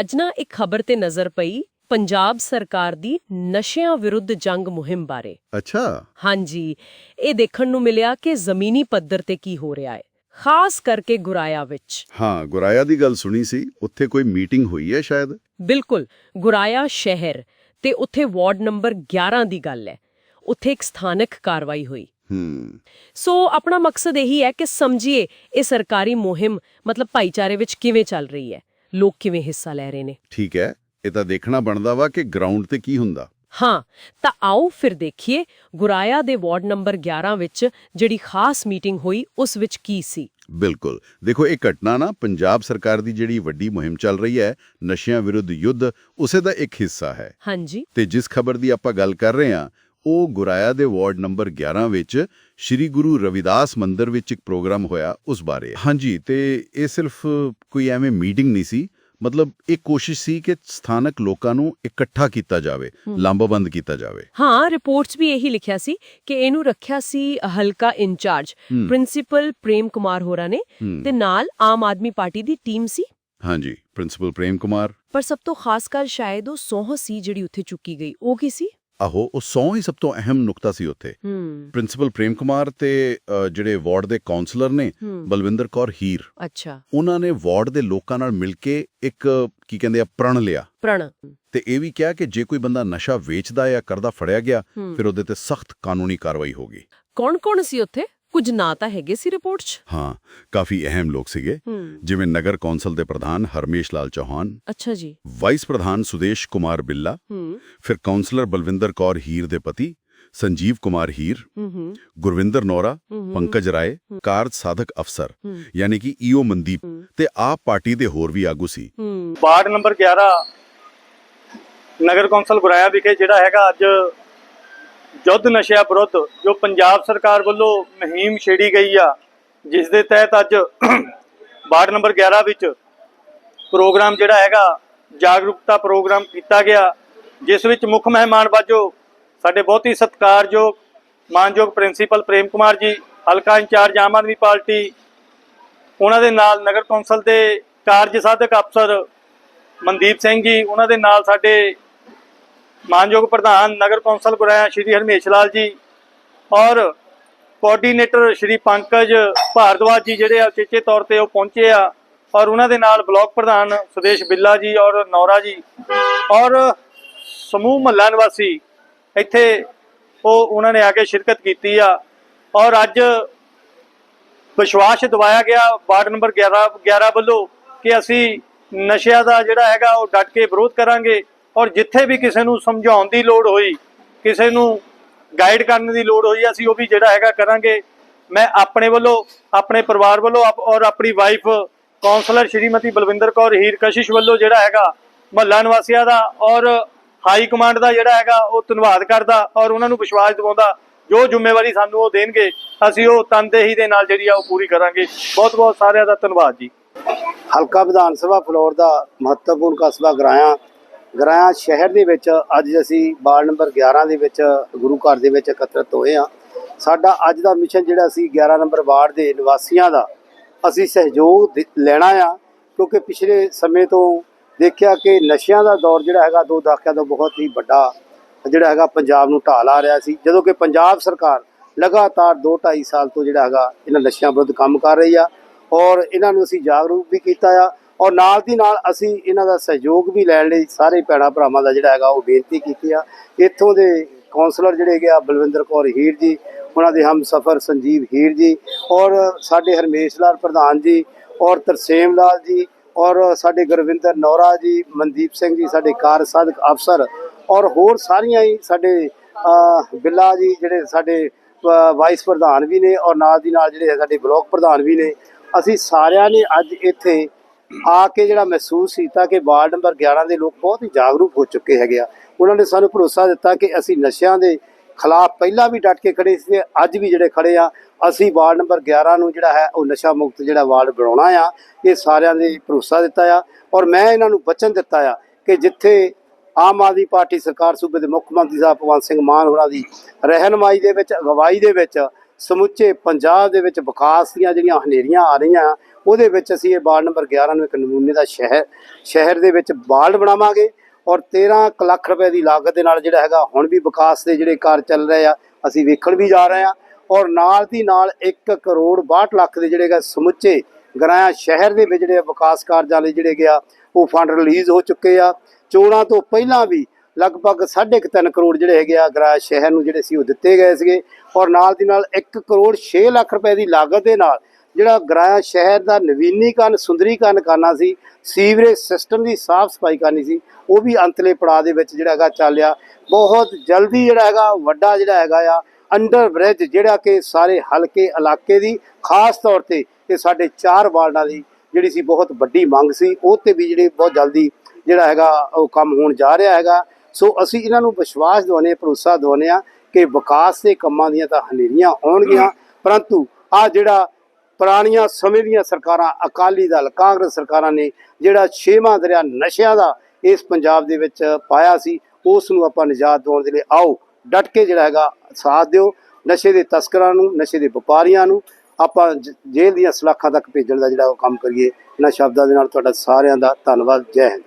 ਅੱਜ ਨਾ ਇੱਕ ਖਬਰ ਤੇ ਨਜ਼ਰ ਪਈ ਪੰਜਾਬ ਸਰਕਾਰ ਦੀ ਨਸ਼ਿਆਂ ਵਿਰੁੱਧ ਜੰਗ ਮੁਹਿੰਮ ਬਾਰੇ। ਅੱਛਾ। ਹਾਂਜੀ ਇਹ ਦੇਖਣ ਨੂੰ ਮਿਲਿਆ ਕਿ ਜ਼ਮੀਨੀ ਪੱਧਰ ਤੇ ਕੀ ਹੋ ਰਿਹਾ ਹੈ ਖਾਸ ਕਰਕੇ ਗੁਰਾਇਆ ਵਿੱਚ। ਹਾਂ ਗੁਰਾਇਆ ਦੀ ਗੱਲ ਸੁਣੀ ਸੀ ਉੱਥੇ ਕੋਈ ਮੀਟਿੰਗ ਹੋਈ ਹੈ ਸ਼ਾਇਦ? ਬਿਲਕੁਲ ਗੁਰਾਇਆ ਸ਼ਹਿਰ ਤੇ ਉੱਥੇ ਵਾਰਡ ਨੰਬਰ 11 ਦੀ ਗੱਲ ਹੈ ਉੱਥੇ ਇੱਕ ਸਥਾਨਕ ਕਾਰਵਾਈ ਹੋਈ। ਹੂੰ। ਸੋ ਆਪਣਾ ਮਕਸਦ ਇਹੀ ਹੈ ਕਿ ਸਮਝੀਏ ਇਹ ਸਰਕਾਰੀ ਮੁਹਿੰਮ ਮਤਲਬ ਭਾਈਚਾਰੇ ਵਿੱਚ ਕਿਵੇਂ ਚੱਲ ਰਹੀ ਹੈ। ਲੋਕ ਕਿਵੇਂ ਹਿੱਸਾ ਲੈ ਰਹੇ ਨੇ? ਠੀਕ ਹੈ ਇਹ ਤਾਂ ਦੇਖਣਾ ਬਣਦਾ ਵਾ ਕਿ ਗਰਾਊਂਡ ਤੇ ਕੀ ਹੁੰਦਾ। ਹਾਂ ਤਾਂ ਆਓ ਫਿਰ ਦੇਖੀਏ ਗੁਰਾਇਆ ਦੇ ਵਾਰਡ ਨੰਬਰ 11 ਵਿੱਚ ਜਿਹੜੀ ਖਾਸ ਮੀਟਿੰਗ ਹੋਈ ਉਸ ਵਿੱਚ ਕੀ ਸੀ? ਬਿਲਕੁਲ ਦੇਖੋ ਇਹ ਘਟਨਾ ਨਾ ਪੰਜਾਬ ਸਰਕਾਰ ਦੀ ਜਿਹੜੀ ਵੱਡੀ ਮੁਹਿੰਮ ਚੱਲ ਰਹੀ ਹੈ ਨਸ਼ਿਆਂ ਵਿਰੁੱਧ ਯੁੱਧ ਉਸੇ ਦਾ ਇੱਕ ਹਿੱਸਾ ਹੈ। ਹਾਂਜੀ। ਤੇ ਜਿਸ ਖਬਰ ਦੀ ਆਪਾਂ ਗੱਲ ਕਰ ਰਹੇ ਹਾਂ ਉਹ ਗੁਰਾਇਆ ਦੇ ਵਾਰਡ ਨੰਬਰ 11 ਵਿੱਚ ਸ੍ਰੀ ਗੁਰੂ ਰਵਿਦਾਸ ਮੰਦਿਰ ਵਿੱਚ ਇੱਕ ਪ੍ਰੋਗਰਾਮ ਹੋਇਆ ਉਸ ਬਾਰੇ। ਹਾਂਜੀ ਤੇ ਇਹ ਸਿਰਫ ਕੋਈ ਐਵੇਂ ਮੀਟਿੰਗ ਨਹੀਂ ਸੀ। ਮਤਲਬ ਇਹ ਕੋਸ਼ਿਸ਼ ਸੀ ਕਿ ਸਥਾਨਕ ਲੋਕਾਂ ਨੂੰ ਇਕੱਠਾ ਕੀਤਾ ਜਾਵੇ ਲਾਂਬਾਬੰਦ ਕੀਤਾ ਜਾਵੇ। ਹਾਂ ਰਿਪੋਰਟਸ ਵੀ ਇਹੀ ਲਿਖਿਆ ਸੀ ਕਿ ਇਹਨੂੰ ਰੱਖਿਆ ਸੀ ਹਲਕਾ ਇੰਚਾਰਜ। ਪ੍ਰਿੰਸੀਪਲ ਪ੍ਰੇਮ ਕੁਮਾਰ ਹੋਰਾ ਨੇ। ਤੇ ਨਾਲ ਆਮ ਆਦਮੀ ਪਾਰਟੀ ਦੀ ਟੀਮ ਸੀ। ਹਾਂਜੀ ਪ੍ਰਿੰਸੀਪਲ ਪ੍ਰੇਮ ਕੁਮਾਰ। ਪਰ ਸਭ ਤੋਂ ਖਾਸ ਗੱਲ ਸ਼ਾਇਦ ਉਹ ਸੌਂਹ ਸੀ ਜਿਹੜੀ ਉੱਥੇ ਚੁੱਕੀ ਗਈ। ਉਹ ਕੀ ਸੀ? ਆਹੋ ਉਹ ਸੌ ਹੀ ਸਭ ਤੋਂ ਅਹਿਮ ਨੁਕਤਾ ਸੀ ਉੱਥੇ। ਪ੍ਰਿੰਸੀਪਲ ਪ੍ਰੇਮ ਕੁਮਾਰ ਤੇ ਜਿਹੜੇ ਵਾਰਡ ਦੇ ਕਾਉਂਸਲਰ ਨੇ ਬਲਵਿੰਦਰ ਕੌਰ ਹੀਰ। ਅੱਛਾ। ਉਹਨਾਂ ਨੇ ਵਾਰਡ ਦੇ ਲੋਕਾਂ ਨਾਲ ਮਿਲ ਕੇ ਇੱਕ ਕੀ ਕਹਿੰਦੇ ਆ ਪ੍ਰਣ ਲਿਆ। ਪ੍ਰਣ। ਤੇ ਇਹ ਵੀ ਕਿਹਾ ਕਿ ਜੇ ਕੋਈ ਬੰਦਾ ਨਸ਼ਾ ਵੇਚਦਾ ਜਾਂ ਕਰਦਾ ਫੜਿਆ ਗਿਆ। ਫਿਰ ਉਹਦੇ ਤੇ ਸਖਤ ਕਾਨੂੰਨੀ ਕਾਰਵਾਈ ਹੋਗੀ ਕੌਣ ਕੌਣ ਸੀ ਉੱਥੇ? ਕੁਝ ਨਾਂ ਤਾਂ ਹੈਗੇ ਸੀ ਰਿਪੋਰਟ 'ਚ? ਹਾਂ ਕਾਫੀ ਅਹਿਮ ਲੋਕ ਸੀਗੇ। ਜਿਵੇਂ ਨਗਰ ਕੌਂਸਲ ਦੇ ਪ੍ਰਧਾਨ ਹਰਮੇਸ਼ ਲਾਲ ਚੌਹਾਨ ਅੱਛਾ ਜੀ। ਵਾਈਸ ਪ੍ਰਧਾਨ ਸੁਦੇਸ਼ ਕੁਮਾਰ ਬਿੱਲਾ ਫਿਰ ਕਾਉਂਸਲਰ ਬਲਵਿੰਦਰ ਕੌਰ ਹੀਰ ਦੇ ਪਤੀ ਸੰਜੀਵ ਕੁਮਾਰ ਹੀਰ ਹੂੰ ਹੂੰ ਗੁਰਵਿੰਦਰ ਨੋਰਾ ਹੂੰ। ਪੰਕਜ ਰਾਏ ਕਾਰਜ ਸਾਧਕ ਅਫਸਰ। ਯਾਨੀ ਕਿ ਈਓ ਮਨਦੀਪ। ਤੇ ਆਪ ਪਾਰਟੀ ਦੇ ਹੋਰ ਵੀ ਆਗੂ ਸੀ ਵਾਰਡ ਨੰਬਰ 11 ਨਗਰ ਕੌਂਸਲ ਗੁਰਾਇਆ ਵਿਖੇ ਜਿਹੜਾ ਹੈਗਾ ਅੱਜ ਯੁੱਧ ਨਸ਼ਿਆਂ ਵਿਰੁੱਧ ਜੋ ਪੰਜਾਬ ਸਰਕਾਰ ਵੱਲੋਂ ਮੁਹਿੰਮ ਛੇੜੀ ਗਈ ਆ ਜਿਸ ਦੇ ਤਹਿਤ ਅੱਜ ਵਾਰਡ ਨੰਬਰ 11 ਵਿੱਚ ਪ੍ਰੋਗਰਾਮ ਜਿਹੜਾ ਹੈਗਾ ਜਾਗਰੂਕਤਾ ਪ੍ਰੋਗਰਾਮ ਕੀਤਾ ਗਿਆ ਜਿਸ ਵਿੱਚ ਮੁੱਖ ਮਹਿਮਾਨ ਵਜੋਂ, ਸਾਡੇ ਬਹੁਤ ਹੀ ਸਤਿਕਾਰਯੋਗ, ਮਾਨਯੋਗ ਪ੍ਰਿੰਸੀਪਲ ਪ੍ਰੇਮ ਕੁਮਾਰ ਜੀ, ਹਲਕਾ ਇੰਚਾਰਜ ਆਮ ਆਦਮੀ ਪਾਰਟੀ, ਉਹਨਾਂ ਦੇ ਨਾਲ ਨਗਰ ਕੌਂਸਲ ਦੇ ਕਾਰਜ ਸਾਧਕ ਅਫਸਰ ਮਨਦੀਪ ਸਿੰਘ ਜੀ, ਉਹਨਾਂ ਦੇ ਨਾਲ ਸਾਡੇ ਮਾਨਯੋਗ ਪ੍ਰਧਾਨ ਨਗਰ ਕੌਂਸਲ ਗੁਰਾਇਆ ਸ਼੍ਰੀ ਹਰਮੇਸ਼ ਲਾਲ ਜੀ ਔਰ ਕੋਆਰਡੀਨੇਟਰ ਸ਼੍ਰੀ ਪੰਕਜ ਭਾਰਦਵਾਜ ਜੀ ਜਿਹੜੇ ਆ ਚੇਚੇ ਤੌਰ ਤੇ ਉਹ ਪਹੁੰਚੇ ਆ ਔਰ ਉਹਨਾਂ ਦੇ ਨਾਲ ਬਲਾਕ ਪ੍ਰਧਾਨ ਸੁਦੇਸ਼ ਬਿੱਲਾ ਜੀ ਔਰ ਨੌਰਾ ਜੀ ਔਰ ਸਮੂਹ ਮਹੱਲਾ ਨਿਵਾਸੀ ਇੱਥੇ ਉਹ ਉਹਨਾਂ ਨੇ ਆ ਕੇ ਸ਼ਿਰਕਤ ਕੀਤੀ ਆ ਔਰ ਅੱਜ ਵਿਸ਼ਵਾਸ ਦਿਵਾਇਆ ਗਿਆ ਵਾਰਡ ਨੰਬਰ 11 11 ਵੱਲੋਂ ਕਿ ਅਸੀਂ ਨਸ਼ਿਆਂ ਦਾ ਜਿਹੜਾ ਹੈਗਾ ਉਹ ਡਟ ਕੇ ਵਿਰੋਧ ਕਰਾਂਗੇ ਔਰ ਜਿੱਥੇ ਵੀ ਕਿਸੇ ਨੂੰ ਸਮਝਾਉਣ ਦੀ ਲੋੜ ਹੋਈ, ਕਿਸੇ ਨੂੰ ਗਾਈਡ ਕਰਨ ਦੀ ਲੋੜ ਹੋਈ, ਅਸੀਂ ਉਹ ਵੀ ਜਿਹੜਾ ਹੈਗਾ ਕਰਾਂਗੇ। ਮੈਂ ਆਪਣੇ ਵੱਲੋਂ, ਆਪਣੇ ਪਰਿਵਾਰ ਵੱਲੋਂ ਔਰ ਆਪਣੀ ਵਾਈਫ ਕਾਉਂਸਲਰ ਸ਼੍ਰੀਮਤੀ ਬਲਵਿੰਦਰ ਕੌਰ ਹੀਰ ਕਸ਼ਿਸ਼ ਵੱਲੋਂ ਜਿਹੜਾ ਹੈਗਾ ਮਹੱਲਾ ਨਿਵਾਸੀਆਂ ਦਾ ਔਰ ਹਾਈ ਕਮਾਂਡ ਦਾ ਜਿਹੜਾ ਹੈਗਾ, ਉਹ ਧੰਨਵਾਦ ਕਰਦਾ ਔਰ ਉਹਨਾਂ ਨੂੰ ਵਿਸ਼ਵਾਸ ਦਿਵਾਉਂਦਾ, ਜੋ ਜ਼ਿੰਮੇਵਾਰੀ ਸਾਨੂੰ ਉਹ ਦੇਣਗੇ, ਅਸੀਂ ਉਹ ਤਨਦੇਹੀ ਦੇ ਨਾਲ ਜਿਹੜੀ ਆ ਉਹ ਪੂਰੀ ਕਰਾਂਗੇ। ਬਹੁਤ ਬਹੁਤ ਸਾਰਿਆਂ ਦਾ ਧੰਨਵਾਦ ਜੀ। ਹਲਕਾ ਵਿਧਾਨ ਸਭਾ ਫਲੋਰ ਦਾ ਮਹੱਤਵਪੂਰਨ ਕਸਬਾ ਗਰਾਇਆ। ਗਰਾਇਆ ਸ਼ਹਿਰ ਦੇ ਵਿੱਚ ਅੱਜ ਅਸੀਂ ਵਾਰਡ ਨੰਬਰ 11 ਦੇ ਵਿੱਚ, ਗੁਰੂ ਘਰ ਦੇ ਵਿੱਚ ਇਕੱਤਰਤ ਹੋਏ ਆ ਸਾਡਾ ਅੱਜ ਦਾ ਮਿਸ਼ਨ ਜਿਹੜਾ ਸੀ 11 ਨੰਬਰ ਵਾਰਡ ਦੇ ਨਿਵਾਸੀਆਂ ਦਾ ਅਸੀਂ ਸਹਿਯੋਗ ਲੈਣਾ ਆ, ਕਿਉਂਕਿ ਪਿਛਲੇ ਸਮੇਂ ਤੋਂ ਦੇਖਿਆ ਕਿ ਨਸ਼ਿਆਂ ਦਾ ਦੌਰ ਜਿਹੜਾ ਹੈਗਾ ਦੋ ਦਹਾਕਿਆਂ ਤੋਂ ਬਹੁਤ ਹੀ ਵੱਡਾ ਜਿਹੜਾ ਹੈਗਾ ਪੰਜਾਬ ਨੂੰ ਢਾਲ ਆ ਰਿਹਾ ਸੀ। ਜਦੋਂ ਕਿ ਪੰਜਾਬ ਸਰਕਾਰ ਲਗਾਤਾਰ 2 2.5 ਸਾਲ ਤੋਂ ਜਿਹੜਾ ਹੈਗਾ ਇਹਨਾਂ ਨਸ਼ਿਆਂ ਵਿਰੁੱਧ ਕੰਮ ਕਰ ਰਹੀ ਆ ਔਰ ਇਹਨਾਂ ਨੂੰ ਅਸੀਂ ਜਾਗਰੂਕ ਵੀ ਕੀਤਾ ਆ ਔਰ ਨਾਲ ਦੀ ਨਾਲ ਅਸੀਂ ਇਹਨਾਂ ਦਾ ਸਹਿਯੋਗ ਵੀ ਲੈਣ ਲਈ ਸਾਰੇ ਭੈਣਾਂ ਭਰਾਵਾਂ ਦਾ ਜਿਹੜਾ ਹੈਗਾ ਉਹ ਬੇਨਤੀ ਕੀਤੀ ਆ। ਇੱਥੋਂ ਦੇ ਕਾਉਂਸਲਰ ਜਿਹੜੇ ਹੈਗੇ ਆ ਬਲਵਿੰਦਰ ਕੌਰ ਹੀਰ ਜੀ, ਉਹਨਾਂ ਦੇ ਹਮ ਸਫਰ ਸੰਜੀਵ ਹੀਰ ਜੀ ਔਰ ਸਾਡੇ ਹਰਮੇਸ਼ ਲਾਲ ਪ੍ਰਧਾਨ ਜੀ ਔਰ ਤਰਸੇਮ ਲਾਲ ਜੀ ਔਰ ਸਾਡੇ ਗੁਰਵਿੰਦਰ ਨੌਰਾ ਜੀ, ਮਨਦੀਪ ਸਿੰਘ ਜੀ, ਸਾਡੇ ਕਾਰ ਸਾਧਕ ਅਫਸਰ ਔਰ ਹੋਰ ਸਾਰੀਆਂ ਹੀ ਸਾਡੇ ਬਿੱਲਾ ਜੀ ਜਿਹੜੇ ਸਾਡੇ ਵਾਈਸ ਪ੍ਰਧਾਨ ਵੀ ਨੇ ਔਰ ਨਾਲ ਦੀ ਨਾਲ ਜਿਹੜੇ ਸਾਡੇ ਬਲਾਕ ਪ੍ਰਧਾਨ ਵੀ ਨੇ। ਅਸੀਂ ਸਾਰਿਆਂ ਨੇ ਅੱਜ ਇੱਥੇ ਆ ਕੇ ਜਿਹੜਾ ਮਹਿਸੂਸ ਕੀਤਾ ਕਿ ਵਾਰਡ ਨੰਬਰ 11 ਦੇ ਲੋਕ ਬਹੁਤ ਹੀ ਜਾਗਰੂਕ ਹੋ ਚੁੱਕੇ ਹੈਗੇ ਆ। ਉਹਨਾਂ ਨੇ ਸਾਨੂੰ ਭਰੋਸਾ ਦਿੱਤਾ ਕਿ ਅਸੀਂ ਨਸ਼ਿਆਂ ਦੇ ਖਿਲਾਫ ਪਹਿਲਾਂ ਵੀ ਡਟ ਕੇ ਖੜੇ ਸੀ, ਅੱਜ ਵੀ ਜਿਹੜੇ ਖੜੇ ਆ, ਅਸੀਂ ਵਾਰਡ ਨੰਬਰ 11 ਨੂੰ ਜਿਹੜਾ ਹੈ, ਉਹ ਨਸ਼ਾ ਮੁਕਤ ਜਿਹੜਾ ਵਾਰਡ ਬਣਾਉਣਾ ਆ, ਇਹ ਸਾਰਿਆਂ ਦੇ ਭਰੋਸਾ ਦਿੱਤਾ ਆ। ਔਰ ਮੈਂ ਇਹਨਾਂ ਨੂੰ ਵਚਨ ਦਿੱਤਾ ਆ ਕਿ ਜਿੱਥੇ ਆਮ ਆਦਮੀ ਪਾਰਟੀ ਸਰਕਾਰ ਸੂਬੇ ਦੇ ਮੁੱਖ ਮੰਤਰੀ ਸਾਹਿਬ ਭਗਵੰਤ ਸਿੰਘ ਮਾਨ ਹੋਰਾਂ ਦੀ ਰਹਿਨਮਾਈ ਦੇ ਵਿੱਚ, ਅਗਵਾਈ ਦੇ ਵਿੱਚ, ਸਮੁੱਚੇ ਪੰਜਾਬ ਦੇ ਵਿੱਚ ਵਿਕਾਸ ਦੀਆਂ ਜਿਹੜੀਆਂ ਹਨੇਰੀਆਂ ਆ ਰਹੀਆਂ, ਉਹਦੇ ਵਿੱਚ ਅਸੀਂ ਇਹ ਵਾਰਡ ਨੰਬਰ 11 ਨੂੰ ਇੱਕ ਨਮੂਨੇ ਦਾ ਸ਼ਹਿਰ ਸ਼ਹਿਰ ਦੇ ਵਿੱਚ ਵਾਰਡ ਬਣਾਵਾਂਗੇ। ਔਰ 13 ਕੁ ਲੱਖ ਰੁਪਏ ਦੀ ਲਾਗਤ ਦੇ ਨਾਲ ਜਿਹੜਾ ਹੈਗਾ ਹੁਣ ਵੀ ਵਿਕਾਸ ਦੇ ਜਿਹੜੇ ਕਾਰਜ ਚੱਲ ਰਹੇ ਆ, ਅਸੀਂ ਵੇਖਣ ਵੀ ਜਾ ਰਹੇ ਆ। ਔਰ ਨਾਲ ਦੀ ਨਾਲ 1 ਕਰੋੜ 62 ਲੱਖ ਦੇ ਜਿਹੜੇ ਹੈਗਾ ਸਮੁੱਚੇ ਗਰਾਇਆ ਸ਼ਹਿਰ ਦੇ ਵਿੱਚ ਜਿਹੜੇ ਵਿਕਾਸ ਕਾਰਜਾਂ ਲਈ ਜਿਹੜੇ ਗਿਆ ਉਹ ਫੰਡ ਰਿਲੀਜ਼ ਹੋ ਚੁੱਕੇ ਆ। ਚੋਣਾਂ ਤੋਂ ਪਹਿਲਾਂ ਵੀ ਲਗਭਗ 3.5 ਕਰੋੜ ਜਿਹੜੇ ਹੈਗੇ ਆ ਗਰਾਇਆ ਸ਼ਹਿਰ ਨੂੰ ਜਿਹੜੇ ਸੀ ਉਹ ਦਿੱਤੇ ਗਏ ਸੀਗੇ। ਔਰ ਨਾਲ ਦੀ ਨਾਲ 1 ਕਰੋੜ 6 ਲੱਖ ਰੁਪਏ ਦੀ ਲਾਗਤ ਦੇ ਨਾਲ ਜਿਹੜਾ ਗਰਾਇਆ ਸ਼ਹਿਰ ਦਾ ਨਵੀਨੀਕਰਨ, ਸੁੰਦਰੀਕਰਨ ਕਰਨਾ ਸੀ, ਸੀਵਰੇਜ ਸਿਸਟਮ ਦੀ ਸਾਫ਼ ਸਫ਼ਾਈ ਕਰਨੀ ਸੀ, ਉਹ ਵੀ ਅੰਤਲੇ ਪੜਾਅ ਦੇ ਵਿੱਚ ਜਿਹੜਾ ਹੈਗਾ ਚੱਲਿਆ ਬਹੁਤ ਜਲਦੀ ਜਿਹੜਾ ਹੈਗਾ, ਵੱਡਾ ਜਿਹੜਾ ਹੈਗਾ ਆ ਅੰਡਰ ਬ੍ਰਿਜ ਜਿਹੜਾ ਕਿ ਸਾਰੇ ਹਲਕੇ ਇਲਾਕੇ ਦੀ, ਖਾਸ ਤੌਰ ਤੇ ਇਹ ਸਾਡੇ ਚਾਰ ਵਾਰਡਾਂ ਦੀ ਜਿਹੜੀ ਸੀ ਬਹੁਤ ਵੱਡੀ ਮੰਗ ਸੀ, ਉਹ ਤੇ ਵੀ ਜਿਹੜੀ ਬਹੁਤ ਜਲਦੀ ਜਿਹੜਾ ਹੈਗਾ, ਉਹ ਕੰਮ ਹੋਣ ਜਾ ਰਿਹਾ ਹੈਗਾ। ਸੋ ਅਸੀਂ ਇਹਨਾਂ ਨੂੰ ਵਿਸ਼ਵਾਸ ਦਿਵਾਉਂਦੇ ਹਾਂ, ਭਰੋਸਾ ਦਿਵਾਉਂਦੇ ਹਾਂ ਕਿ ਵਿਕਾਸ ਦੇ ਕੰਮਾਂ ਦੀਆਂ ਤਾਂ ਹਨੇਰੀਆਂ ਹੋਣਗੀਆਂ ਪਰੰਤੂ ਆ ਜਿਹੜਾ ਪੁਰਾਣੀਆਂ ਸਮੇਂ ਦੀਆਂ ਸਰਕਾਰਾਂ, ਅਕਾਲੀ ਦਲ, ਕਾਂਗਰਸ ਸਰਕਾਰਾਂ ਨੇ ਜਿਹੜਾ ਛੇਵਾਂ ਦਰਿਆ ਨਸ਼ਿਆਂ ਦਾ ਇਸ ਪੰਜਾਬ ਦੇ ਵਿੱਚ ਪਾਇਆ ਸੀ ਉਸ ਨੂੰ ਆਪਾਂ ਨਿਜਾਤ ਦਿਵਾਉਣ ਦੇ ਲਈ ਆਓ, ਡਟ ਕੇ ਜਿਹੜਾ ਹੈਗਾ ਸਾਥ ਦਿਓ, ਨਸ਼ੇ ਦੇ ਤਸਕਰਾਂ ਨੂੰ, ਨਸ਼ੇ ਦੇ ਵਪਾਰੀਆਂ ਨੂੰ, ਆਪਾਂ ਜ- ਜੇਲ੍ਹ ਦੀਆਂ ਸਲਾਖਾਂ ਤੱਕ ਭੇਜਣ ਦਾ ਜਿਹੜਾ ਉਹ ਕੰਮ ਕਰੀਏ। ਇਹਨਾਂ ਸ਼ਬਦਾਂ ਦੇ ਨਾਲ ਤੁਹਾਡਾ ਸਾਰਿਆਂ ਦਾ ਧੰਨਵਾਦ, ਜੈ ਹਿੰਦ।